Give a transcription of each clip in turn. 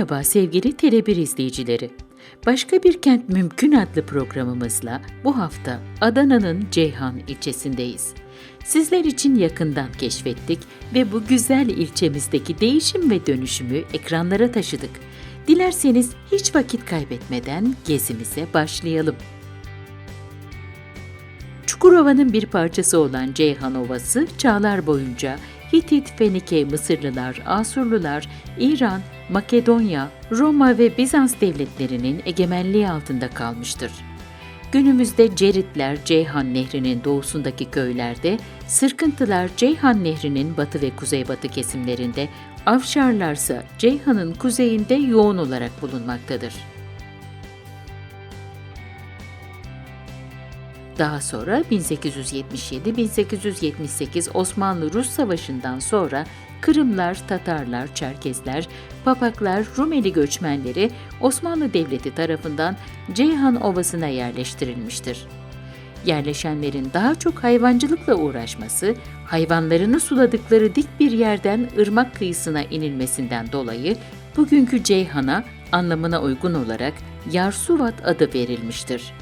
Merhaba sevgili Tele1 izleyicileri. Başka bir kent mümkün adlı programımızla bu hafta Adana'nın Ceyhan ilçesindeyiz. Sizler için yakından keşfettik ve bu güzel ilçemizdeki değişim ve dönüşümü ekranlara taşıdık. Dilerseniz hiç vakit kaybetmeden gezimize başlayalım. Çukurova'nın bir parçası olan Ceyhan Ovası çağlar boyunca Hitit, Fenike, Mısırlılar, Asurlular, İran, Makedonya, Roma ve Bizans devletlerinin egemenliği altında kalmıştır. Günümüzde Ceritler Ceyhan Nehri'nin doğusundaki köylerde, Sırkıntılar Ceyhan Nehri'nin batı ve kuzeybatı kesimlerinde, Avşarlarsa Ceyhan'ın kuzeyinde yoğun olarak bulunmaktadır. Daha sonra 1877-1878 Osmanlı-Rus Savaşı'ndan sonra Kırımlar, Tatarlar, Çerkezler, Papaklar, Rumeli göçmenleri Osmanlı Devleti tarafından Ceyhan Ovası'na yerleştirilmiştir. Yerleşenlerin daha çok hayvancılıkla uğraşması, hayvanlarını suladıkları dik bir yerden ırmak kıyısına inilmesinden dolayı bugünkü Ceyhan'a anlamına uygun olarak Yarsuvat adı verilmiştir.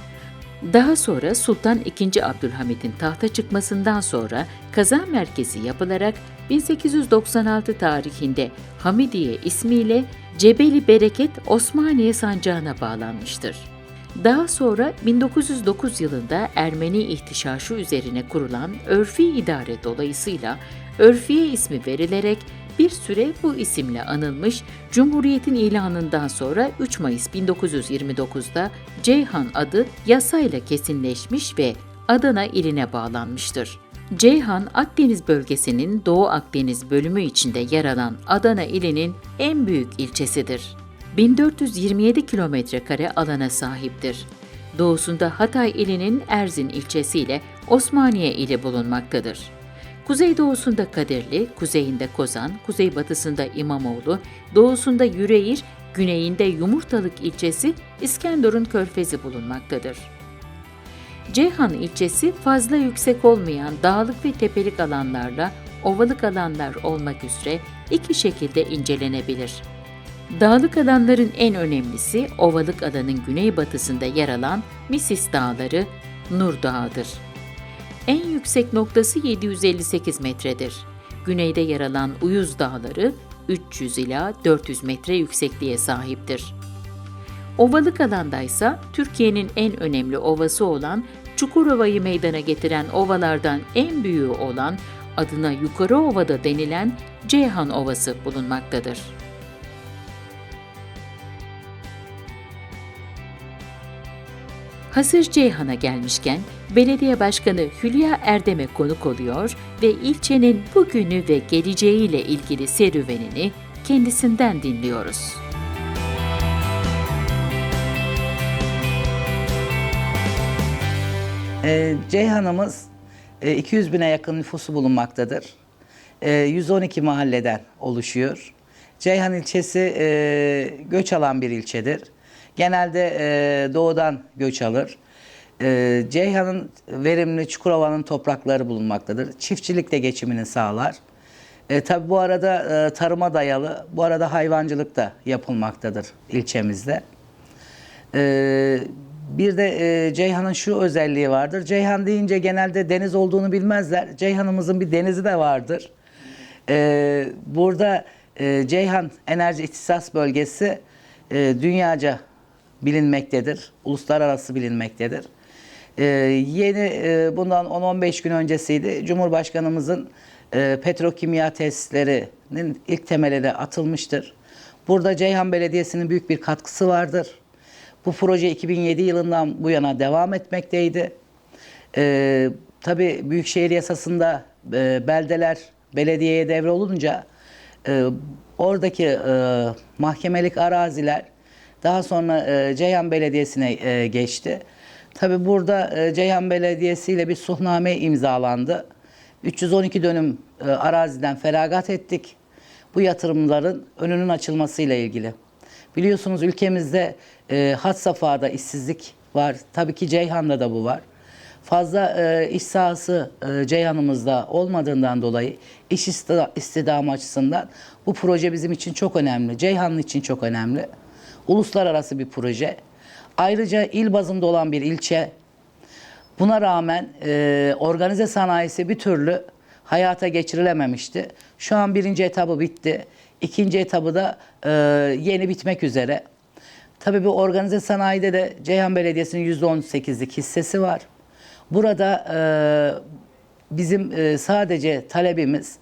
Daha sonra Sultan II. Abdülhamid'in tahta çıkmasından sonra kaza merkezi yapılarak 1896 tarihinde Hamidiye ismiyle Cebeli Bereket Osmaniye sancağına bağlanmıştır. Daha sonra 1909 yılında Ermeni ihtişaşı üzerine kurulan örfi idare dolayısıyla Örfiye ismi verilerek bir süre bu isimle anılmış, Cumhuriyet'in ilanından sonra 3 Mayıs 1929'da Ceyhan adı yasayla kesinleşmiş ve Adana iline bağlanmıştır. Ceyhan, Akdeniz bölgesinin Doğu Akdeniz bölümü içinde yer alan Adana ilinin en büyük ilçesidir. 1427 kilometre kare alana sahiptir. Doğusunda Hatay ilinin Erzin ilçesiyle Osmaniye ili bulunmaktadır. Kuzeydoğusunda Kadirli, kuzeyinde Kozan, kuzeybatısında İmamoğlu, doğusunda Yüreğir, güneyinde Yumurtalık ilçesi İskenderun Körfezi bulunmaktadır. Ceyhan ilçesi fazla yüksek olmayan dağlık ve tepelik alanlarla ovalık alanlar olmak üzere iki şekilde incelenebilir. Dağlık alanların en önemlisi ovalık alanın güneybatısında yer alan Misis Dağları, Nur Dağı'dır. En yüksek noktası 758 metredir. Güneyde yer alan Uyuz Dağları 300 ila 400 metre yüksekliğe sahiptir. Ovalık alandaysa Türkiye'nin en önemli ovası olan Çukurova'yı meydana getiren ovalardan en büyüğü olan adına Yukarı Ova'da denilen Ceyhan Ovası bulunmaktadır. Hazır Ceyhan'a gelmişken belediye başkanı Hülya Erdem'e konuk oluyor ve ilçenin bugünü ve geleceğiyle ilgili serüvenini kendisinden dinliyoruz. E, Ceyhan'ımız e, 200 bine yakın nüfusu bulunmaktadır. E, 112 mahalleden oluşuyor. Ceyhan ilçesi e, göç alan bir ilçedir. Genelde e, doğudan göç alır. E, Ceyhan'ın verimli Çukurova'nın toprakları bulunmaktadır. Çiftçilikle geçimini sağlar. E, tabi bu arada e, tarıma dayalı, bu arada hayvancılık da yapılmaktadır ilçemizde. E, bir de e, Ceyhan'ın şu özelliği vardır. Ceyhan deyince genelde deniz olduğunu bilmezler. Ceyhan'ımızın bir denizi de vardır. E, burada e, Ceyhan Enerji İhtisas Bölgesi e, dünyaca bilinmektedir. Uluslararası bilinmektedir. E, yeni e, bundan 10-15 gün öncesiydi. Cumhurbaşkanımızın e, petrokimya tesislerinin ilk temeli de atılmıştır. Burada Ceyhan Belediyesi'nin büyük bir katkısı vardır. Bu proje 2007 yılından bu yana devam etmekteydi. Ee, tabii Büyükşehir Yasası'nda e, beldeler belediyeye devrolunca e, oradaki e, mahkemelik araziler daha sonra e, Ceyhan Belediyesi'ne e, geçti. Tabii burada e, Ceyhan Belediyesi ile bir suhname imzalandı. 312 dönüm e, araziden feragat ettik. Bu yatırımların önünün açılmasıyla ilgili. Biliyorsunuz ülkemizde e, had safhada işsizlik var. Tabii ki Ceyhan'da da bu var. Fazla e, iş sahası e, Ceyhan'ımızda olmadığından dolayı iş istihdamı açısından bu proje bizim için çok önemli. Ceyhanlı için çok önemli. Uluslararası bir proje. Ayrıca il bazında olan bir ilçe. Buna rağmen e, organize sanayisi bir türlü hayata geçirilememişti. Şu an birinci etabı bitti. İkinci etabı da e, yeni bitmek üzere. Tabii bu organize sanayide de Ceyhan Belediyesi'nin %18'lik hissesi var. Burada e, bizim e, sadece talebimiz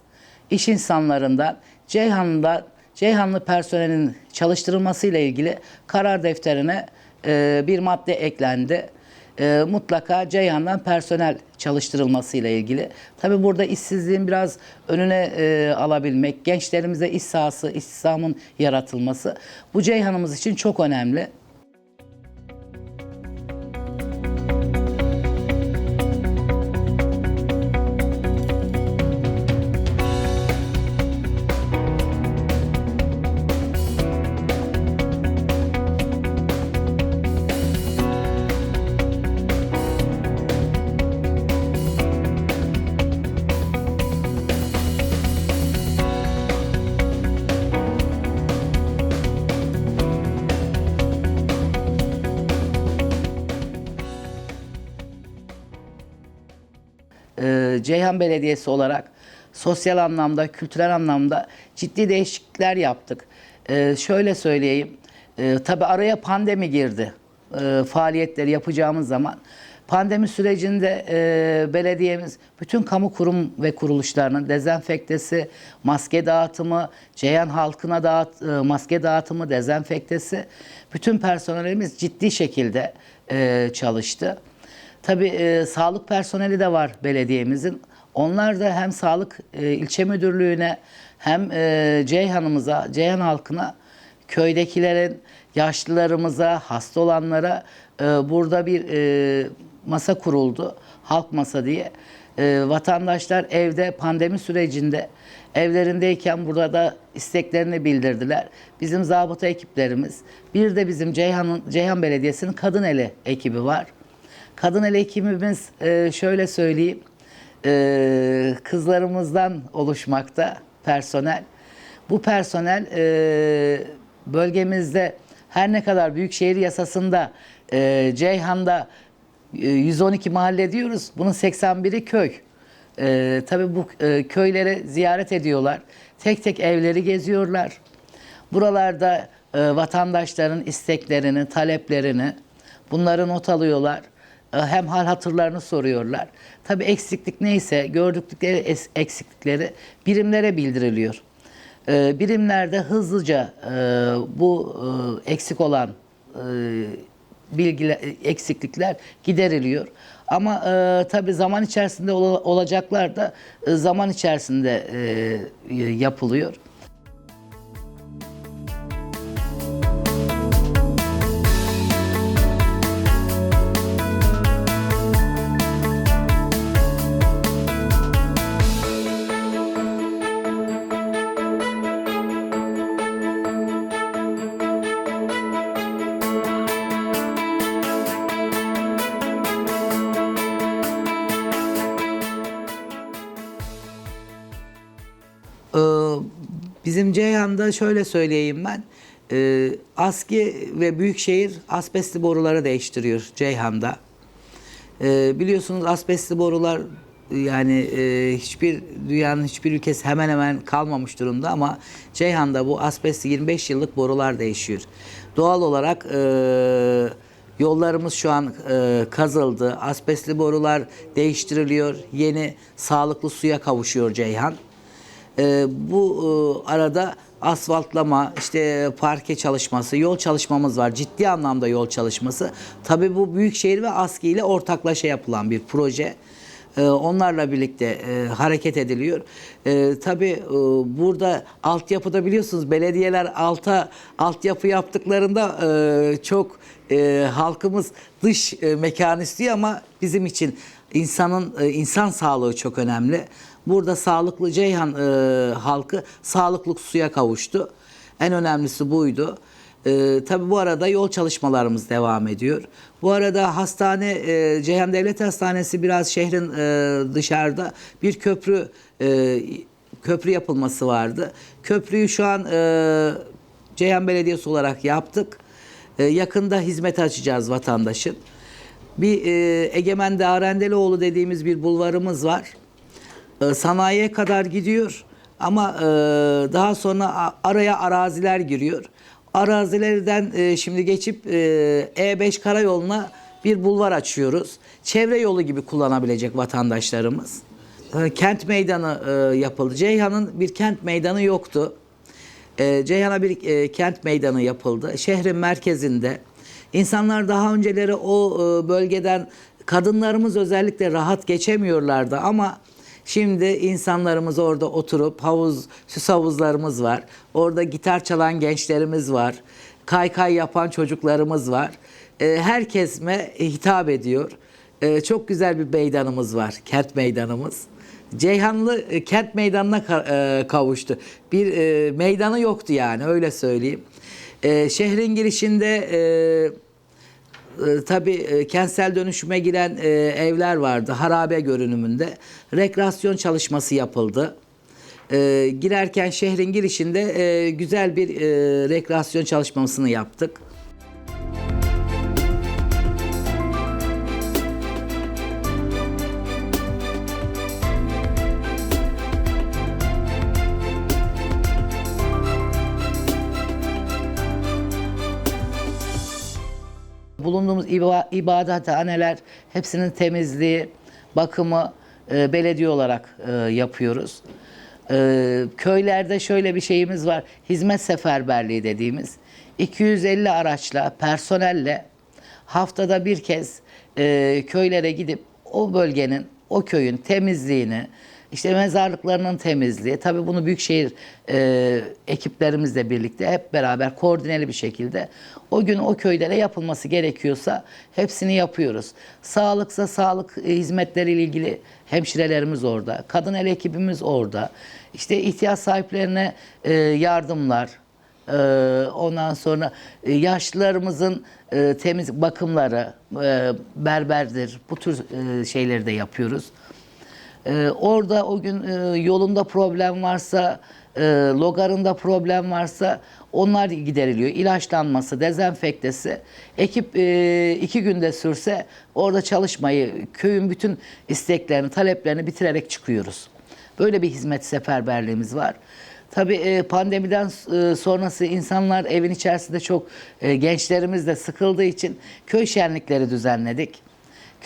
iş insanlarından Ceyhan'da Ceyhanlı personelin çalıştırılmasıyla ilgili karar defterine e, bir madde eklendi. E, mutlaka Ceyhan'dan personel çalıştırılmasıyla ilgili. Tabii burada işsizliğin biraz önüne e, alabilmek, gençlerimize iş sahası, istihdamın yaratılması bu Ceyhan'ımız için çok önemli. Ceyhan Belediyesi olarak sosyal anlamda, kültürel anlamda ciddi değişiklikler yaptık. E, şöyle söyleyeyim, e, tabii araya pandemi girdi e, faaliyetleri yapacağımız zaman. Pandemi sürecinde e, belediyemiz bütün kamu kurum ve kuruluşlarının dezenfektesi, maske dağıtımı, Ceyhan halkına dağıt, e, maske dağıtımı, dezenfektesi, bütün personelimiz ciddi şekilde e, çalıştı. Tabii e, sağlık personeli de var belediyemizin. Onlar da hem sağlık e, ilçe müdürlüğüne hem e, Ceyhan'ımıza, Ceyhan halkına, köydekilerin, yaşlılarımıza, hasta olanlara e, burada bir e, masa kuruldu. Halk masa diye. E, vatandaşlar evde pandemi sürecinde evlerindeyken burada da isteklerini bildirdiler. Bizim zabıta ekiplerimiz, bir de bizim Ceyhan'ın Ceyhan Belediyesi'nin kadın eli ekibi var. Kadın el ekibimiz e, şöyle söyleyeyim, e, kızlarımızdan oluşmakta personel. Bu personel e, bölgemizde her ne kadar Büyükşehir Yasası'nda e, Ceyhan'da e, 112 mahalle diyoruz. Bunun 81'i köy. E, tabii bu e, köyleri ziyaret ediyorlar. Tek tek evleri geziyorlar. Buralarda e, vatandaşların isteklerini, taleplerini bunları not alıyorlar. E, hem hal hatırlarını soruyorlar. Tabii eksiklik neyse gördükleri eksiklikleri birimlere bildiriliyor. E, birimlerde hızlıca e, bu eksik olan bilgiler, eksiklikler gideriliyor. Ama e, tabii zaman içerisinde ola- olacaklar da e, zaman içerisinde e, yapılıyor. Ee, Bizim Ceyhan'da şöyle söyleyeyim ben. Ee, ASKİ ve Büyükşehir asbestli boruları değiştiriyor Ceyhan'da. Ee, biliyorsunuz asbestli borular yani e, hiçbir dünyanın hiçbir ülkesi hemen hemen kalmamış durumda ama Ceyhan'da bu asbestli 25 yıllık borular değişiyor. Doğal olarak e, yollarımız şu an e, kazıldı. Asbestli borular değiştiriliyor. Yeni sağlıklı suya kavuşuyor Ceyhan. Ee, bu e, arada asfaltlama, işte parke çalışması, yol çalışmamız var. Ciddi anlamda yol çalışması. Tabii bu Büyükşehir ve ASKİ ile ortaklaşa yapılan bir proje. Ee, onlarla birlikte e, hareket ediliyor. Ee, tabii e, burada altyapıda biliyorsunuz belediyeler alta altyapı yaptıklarında e, çok e, halkımız dış e, mekan istiyor ama bizim için insanın e, insan sağlığı çok önemli. Burada sağlıklı Ceyhan e, halkı sağlıklı suya kavuştu. En önemlisi buydu. E, tabii bu arada yol çalışmalarımız devam ediyor. Bu arada hastane e, Ceyhan Devlet Hastanesi biraz şehrin e, dışarıda bir köprü e, köprü yapılması vardı. Köprüyü şu an e, Ceyhan Belediyesi olarak yaptık. E, yakında hizmete açacağız vatandaşın. Bir e, Egemen Dağrendelioğlu dediğimiz bir bulvarımız var. E, sanayiye kadar gidiyor ama e, daha sonra araya araziler giriyor. Arazilerden e, şimdi geçip e, E5 karayoluna bir bulvar açıyoruz. Çevre yolu gibi kullanabilecek vatandaşlarımız. Kent meydanı e, yapıldı. Ceyhan'ın bir kent meydanı yoktu. Ceyhan'a bir kent meydanı yapıldı. Şehrin merkezinde. İnsanlar daha önceleri o bölgeden kadınlarımız özellikle rahat geçemiyorlardı ama şimdi insanlarımız orada oturup havuz, süs havuzlarımız var. Orada gitar çalan gençlerimiz var. Kaykay yapan çocuklarımız var. E, herkesme hitap ediyor. E, çok güzel bir meydanımız var. Kent meydanımız. Ceyhanlı e, kent meydanına e, kavuştu. Bir e, meydanı yoktu yani öyle söyleyeyim. E, şehrin girişinde e, e, tabii e, kentsel dönüşüme giren e, evler vardı harabe görünümünde. Rekreasyon çalışması yapıldı. E, girerken şehrin girişinde güzel bir e, rekreasyon çalışmasını yaptık. Bulunduğumuz iba- ibadethaneler hepsinin temizliği, bakımı e, belediye olarak e, yapıyoruz. E, köylerde şöyle bir şeyimiz var. Hizmet seferberliği dediğimiz 250 araçla, personelle haftada bir kez e, köylere gidip o bölgenin, o köyün temizliğini, işte mezarlıklarının temizliği, tabii bunu büyükşehir e, ekiplerimizle birlikte hep beraber koordineli bir şekilde o gün o köylere yapılması gerekiyorsa hepsini yapıyoruz. Sağlıksa sağlık e, hizmetleriyle ilgili hemşirelerimiz orada, kadın el ekibimiz orada. İşte ihtiyaç sahiplerine e, yardımlar, ee, ondan sonra e, yaşlılarımızın e, temiz bakımları, e, berberdir, bu tür e, şeyleri de yapıyoruz. Ee, orada o gün e, yolunda problem varsa, e, logarında problem varsa onlar gideriliyor. İlaçlanması, dezenfektesi. Ekip e, iki günde sürse orada çalışmayı, köyün bütün isteklerini, taleplerini bitirerek çıkıyoruz. Böyle bir hizmet seferberliğimiz var. Tabii e, pandemiden e, sonrası insanlar evin içerisinde çok e, gençlerimiz de sıkıldığı için köy şenlikleri düzenledik.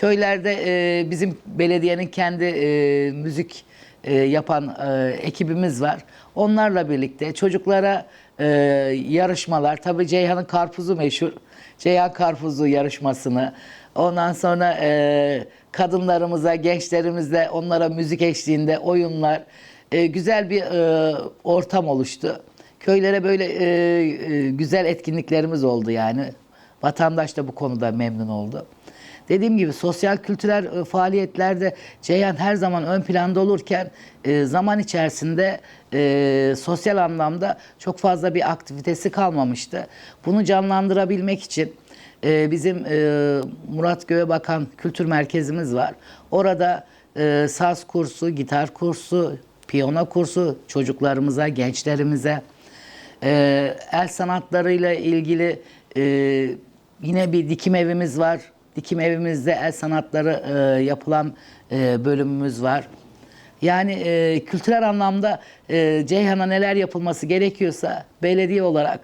Köylerde e, bizim belediyenin kendi e, müzik e, yapan e, ekibimiz var. Onlarla birlikte çocuklara e, yarışmalar, tabii Ceyhan'ın karpuzu meşhur. Ceyhan karpuzu yarışmasını, ondan sonra e, kadınlarımıza, gençlerimizle onlara müzik eşliğinde oyunlar, e, güzel bir e, ortam oluştu. Köylere böyle e, e, güzel etkinliklerimiz oldu yani. Vatandaş da bu konuda memnun oldu. Dediğim gibi sosyal kültürel e, faaliyetlerde Ceyhan her zaman ön planda olurken e, zaman içerisinde e, sosyal anlamda çok fazla bir aktivitesi kalmamıştı. Bunu canlandırabilmek için e, bizim e, Murat Göğebakan Kültür Merkezimiz var. Orada e, saz kursu, gitar kursu, piyano kursu çocuklarımıza, gençlerimize, e, el sanatlarıyla ilgili e, yine bir dikim evimiz var. Dikim evimizde el sanatları e, yapılan e, bölümümüz var. Yani e, kültürel anlamda e, Ceyhan'a neler yapılması gerekiyorsa belediye olarak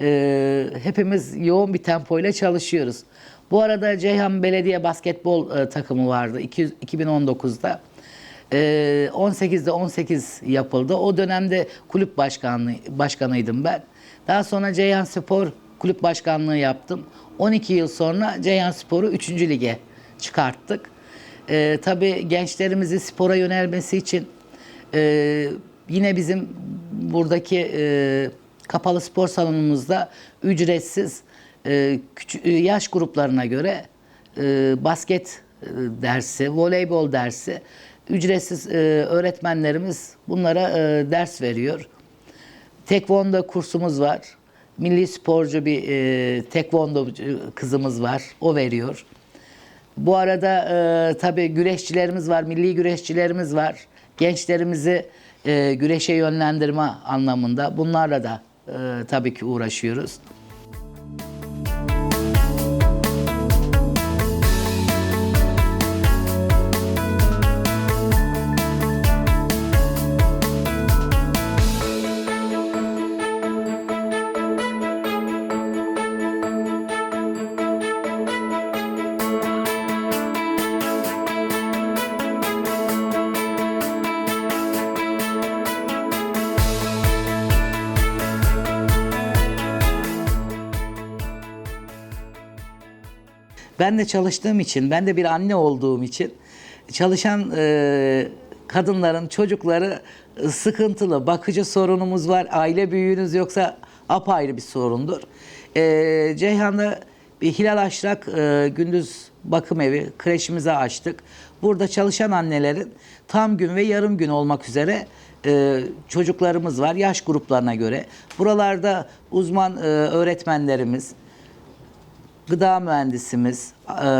e, hepimiz yoğun bir tempoyla çalışıyoruz. Bu arada Ceyhan Belediye Basketbol e, takımı vardı 200 2019'da. Ee, 18'de 18 yapıldı. O dönemde kulüp başkanlığı başkanıydım ben. Daha sonra Ceyhan Spor kulüp başkanlığı yaptım. 12 yıl sonra Ceyhan Spor'u 3. lige çıkarttık. Ee, tabii gençlerimizi spora yönelmesi için e, yine bizim buradaki e, kapalı spor salonumuzda ücretsiz e, küçük, e, yaş gruplarına göre e, basket e, dersi, voleybol dersi ücretsiz e, öğretmenlerimiz bunlara e, ders veriyor. Tekvondo kursumuz var. Milli sporcu bir e, tekvondo kızımız var. O veriyor. Bu arada e, tabii güreşçilerimiz var, milli güreşçilerimiz var. Gençlerimizi e, güreşe yönlendirme anlamında bunlarla da e, tabii ki uğraşıyoruz. Ben de çalıştığım için, ben de bir anne olduğum için çalışan e, kadınların çocukları sıkıntılı. Bakıcı sorunumuz var. Aile büyüğünüz yoksa apayrı bir sorundur. E, Ceyhan'da bir Hilal Aşrak e, gündüz bakım evi kreşimize açtık. Burada çalışan annelerin tam gün ve yarım gün olmak üzere e, çocuklarımız var yaş gruplarına göre. Buralarda uzman e, öğretmenlerimiz, gıda mühendisimiz, e,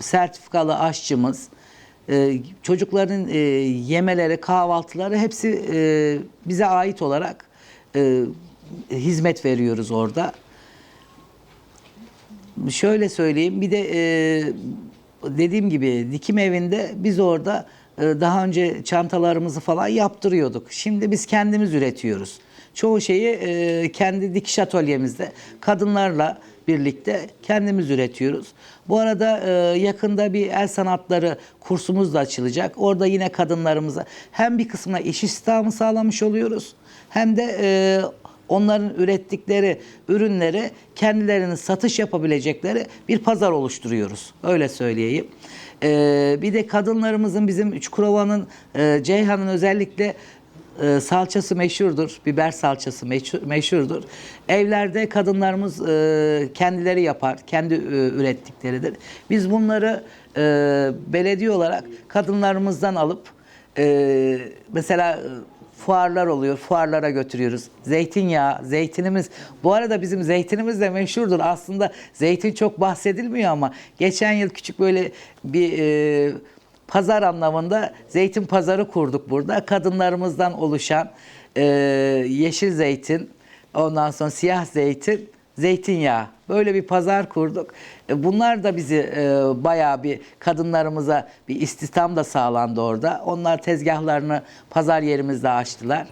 sertifikalı aşçımız, e, çocukların e, yemeleri, kahvaltıları hepsi e, bize ait olarak e, hizmet veriyoruz orada. Şöyle söyleyeyim, bir de e, dediğim gibi dikim evinde biz orada e, daha önce çantalarımızı falan yaptırıyorduk. Şimdi biz kendimiz üretiyoruz. Çoğu şeyi e, kendi dikiş atölyemizde kadınlarla birlikte kendimiz üretiyoruz. Bu arada e, yakında bir el sanatları kursumuz da açılacak. Orada yine kadınlarımıza hem bir kısmına iş istihdamı sağlamış oluyoruz hem de e, onların ürettikleri ürünleri kendilerinin satış yapabilecekleri bir pazar oluşturuyoruz. Öyle söyleyeyim. Ee, bir de kadınlarımızın bizim Çukurova'nın e, Ceyhan'ın özellikle e, salçası meşhurdur. Biber salçası meşhur, meşhurdur. Evlerde kadınlarımız e, kendileri yapar. Kendi e, ürettikleridir. Biz bunları belediye olarak kadınlarımızdan alıp mesela fuarlar oluyor. Fuarlara götürüyoruz. Zeytinyağı, zeytinimiz. Bu arada bizim zeytinimiz de meşhurdur. Aslında zeytin çok bahsedilmiyor ama geçen yıl küçük böyle bir e, pazar anlamında zeytin pazarı kurduk burada. Kadınlarımızdan oluşan e, yeşil zeytin, ondan sonra siyah zeytin, zeytinyağı. Böyle bir pazar kurduk. E, Bunlar da bizi e, bayağı bir kadınlarımıza bir istihdam da sağlandı orada. Onlar tezgahlarını pazar yerimizde açtılar.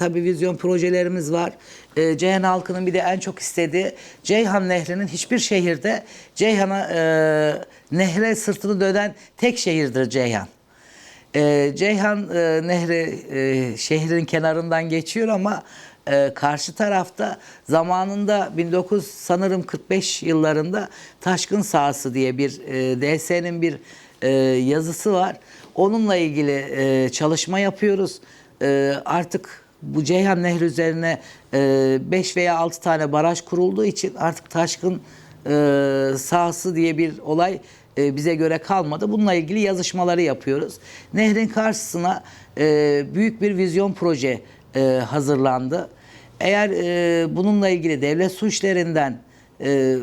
Tabii vizyon projelerimiz var. Ee, Ceyhan halkının bir de en çok istediği Ceyhan Nehri'nin hiçbir şehirde Ceyhan'a e, nehre sırtını dönen tek şehirdir Ceyhan. Ee, Ceyhan e, Nehri e, şehrin kenarından geçiyor ama e, karşı tarafta zamanında 1900 sanırım 45 yıllarında Taşkın Sahası diye bir e, DS'nin bir e, yazısı var. Onunla ilgili e, çalışma yapıyoruz. E, artık bu Ceyhan Nehri üzerine 5 veya 6 tane baraj kurulduğu için artık taşkın e, sahası diye bir olay e, bize göre kalmadı. Bununla ilgili yazışmaları yapıyoruz. Nehrin karşısına e, büyük bir vizyon proje e, hazırlandı. Eğer e, bununla ilgili devlet su işlerinden e,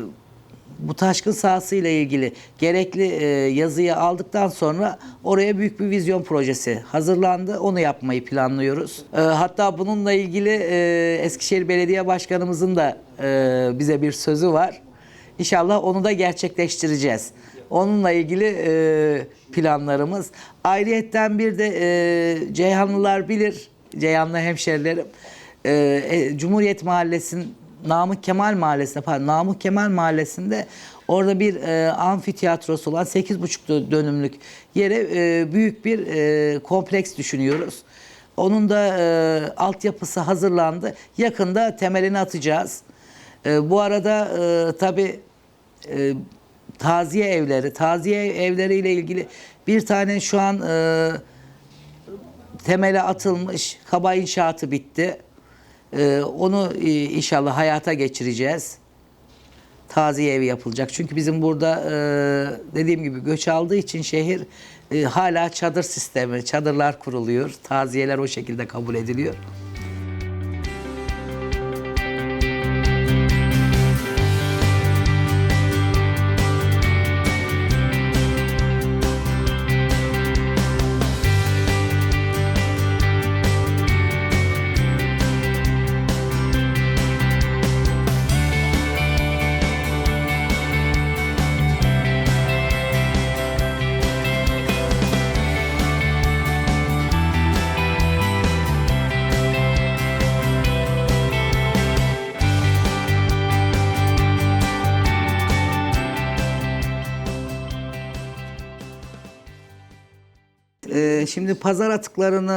bu taşkın sahası ile ilgili gerekli e, yazıyı aldıktan sonra oraya büyük bir vizyon projesi hazırlandı. Onu yapmayı planlıyoruz. E, hatta bununla ilgili e, Eskişehir Belediye Başkanımızın da e, bize bir sözü var. İnşallah onu da gerçekleştireceğiz. Onunla ilgili e, planlarımız. Ayrıyetten bir de e, Ceyhanlılar bilir, Ceyhanlı hemşerilerim. E, e, Cumhuriyet Mahallesi'nin Namık Kemal Mahallesi'nde, pardon Namık Kemal Mahallesi'nde orada bir e, amfitiyatrosu olan 8,5 dö- dönümlük yere e, büyük bir e, kompleks düşünüyoruz. Onun da e, altyapısı hazırlandı. Yakında temelini atacağız. E, bu arada e, tabii e, taziye evleri, taziye evleriyle ilgili bir tane şu an e, temeli atılmış, kaba inşaatı bitti. E, onu e, inşallah hayata geçireceğiz. Taziye evi yapılacak. Çünkü bizim burada e, dediğim gibi göç aldığı için şehir e, hala çadır sistemi, çadırlar kuruluyor. Taziyeler o şekilde kabul ediliyor. Şimdi pazar atıklarını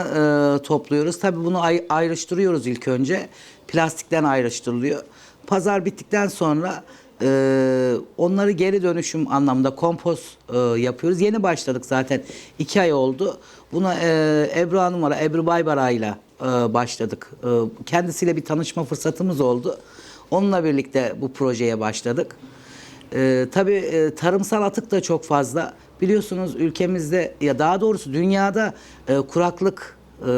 e, topluyoruz. Tabii bunu ay- ayrıştırıyoruz ilk önce. Plastikten ayrıştırılıyor. Pazar bittikten sonra e, onları geri dönüşüm anlamında kompost e, yapıyoruz. Yeni başladık zaten. iki ay oldu. Buna e, Ebru Hanım var, Ebru Baybara'yla e, başladık. E, kendisiyle bir tanışma fırsatımız oldu. Onunla birlikte bu projeye başladık. Ee, tabii e, tarımsal atık da çok fazla. Biliyorsunuz ülkemizde ya daha doğrusu dünyada e, kuraklık e,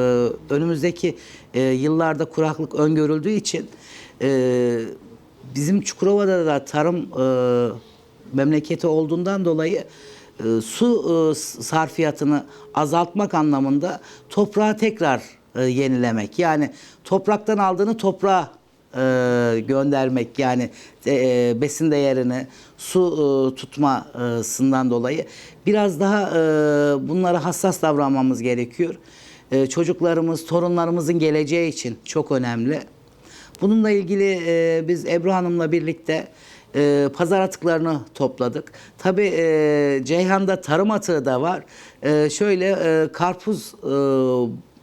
önümüzdeki e, yıllarda kuraklık öngörüldüğü için e, bizim Çukurova'da da tarım e, memleketi olduğundan dolayı e, su e, sarfiyatını azaltmak anlamında toprağı tekrar e, yenilemek. Yani topraktan aldığını toprağa e, göndermek yani e, besin değerini su e, tutmasından dolayı biraz daha e, bunlara hassas davranmamız gerekiyor. E, çocuklarımız, torunlarımızın geleceği için çok önemli. Bununla ilgili e, biz Ebru Hanım'la birlikte e, pazar atıklarını topladık. Tabii e, Ceyhan'da tarım atığı da var. E, şöyle e, karpuz e,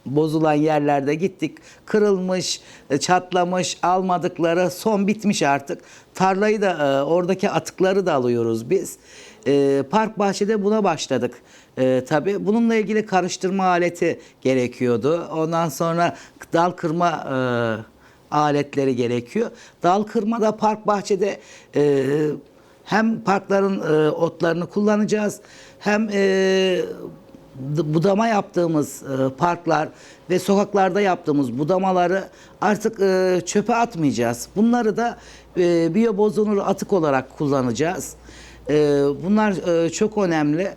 bozulan yerlerde gittik. Kırılmış, e, çatlamış, almadıkları son bitmiş artık. Tarlayı da e, oradaki atıkları da alıyoruz biz. E, park bahçede buna başladık. E, tabii bununla ilgili karıştırma aleti gerekiyordu. Ondan sonra dal kırma e, aletleri gerekiyor. Dal kırma da park bahçede e, hem parkların e, otlarını kullanacağız hem e, budama yaptığımız e, parklar ve sokaklarda yaptığımız budamaları artık e, çöpe atmayacağız. Bunları da e, biyobozunur atık olarak kullanacağız. E, bunlar e, çok önemli.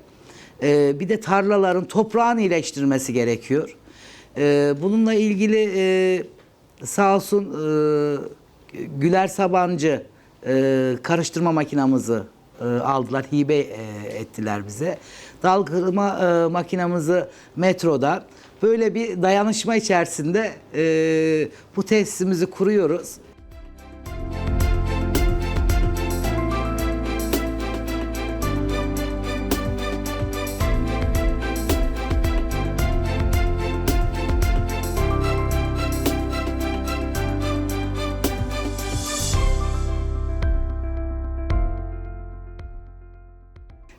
E, bir de tarlaların toprağını iyileştirmesi gerekiyor. E, bununla ilgili e, sağ olsun e, Güler Sabancı karıştırma makinamızı aldılar, hibe ettiler bize. Dal makinamızı metroda böyle bir dayanışma içerisinde bu tesisimizi kuruyoruz.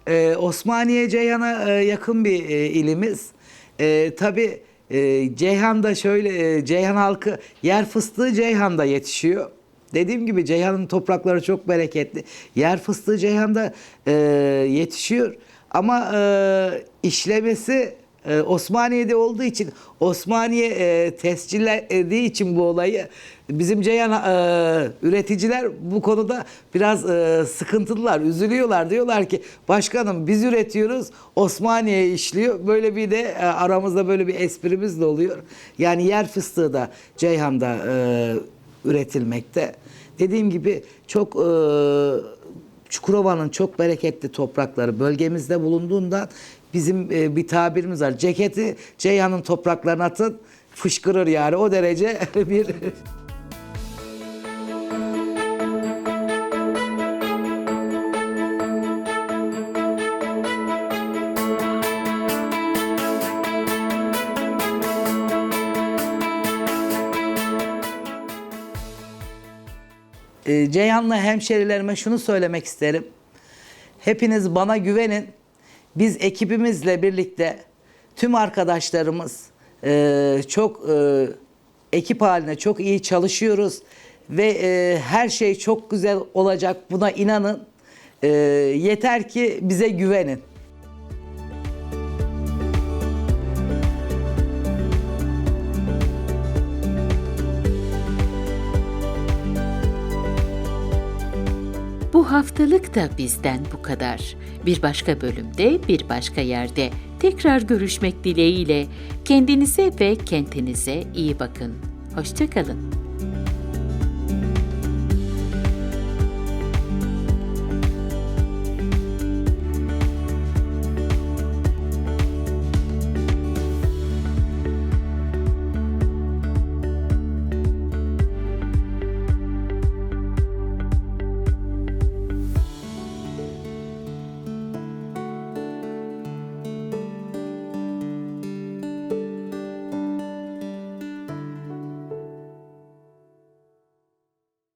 Ee, Osmaniye Ceyhan'a e, yakın bir e, ilimiz. E, tabii e, Ceyhan'da şöyle e, Ceyhan halkı yer fıstığı Ceyhan'da yetişiyor. Dediğim gibi Ceyhan'ın toprakları çok bereketli. Yer fıstığı Ceyhan'da e, yetişiyor. Ama e, işlemesi e, Osmaniye'de olduğu için Osmaniye e, tescillediği için bu olayı bizim Ceyhan e, üreticiler bu konuda biraz e, sıkıntılılar, üzülüyorlar. Diyorlar ki başkanım biz üretiyoruz Osmaniye işliyor. Böyle bir de e, aramızda böyle bir esprimiz de oluyor. Yani yer fıstığı da Ceyhan'da e, üretilmekte. Dediğim gibi çok e, Çukurova'nın çok bereketli toprakları bölgemizde bulunduğundan bizim e, bir tabirimiz var. Ceketi Ceyhan'ın topraklarına atın fışkırır yani o derece bir E, Ceyhanlı hemşerilerime şunu söylemek isterim. Hepiniz bana güvenin. Biz ekibimizle birlikte tüm arkadaşlarımız e, çok e, ekip haline çok iyi çalışıyoruz ve e, her şey çok güzel olacak. Buna inanın. E, yeter ki bize güvenin. Haftalık da bizden bu kadar. Bir başka bölümde, bir başka yerde tekrar görüşmek dileğiyle kendinize ve kentinize iyi bakın. Hoşçakalın.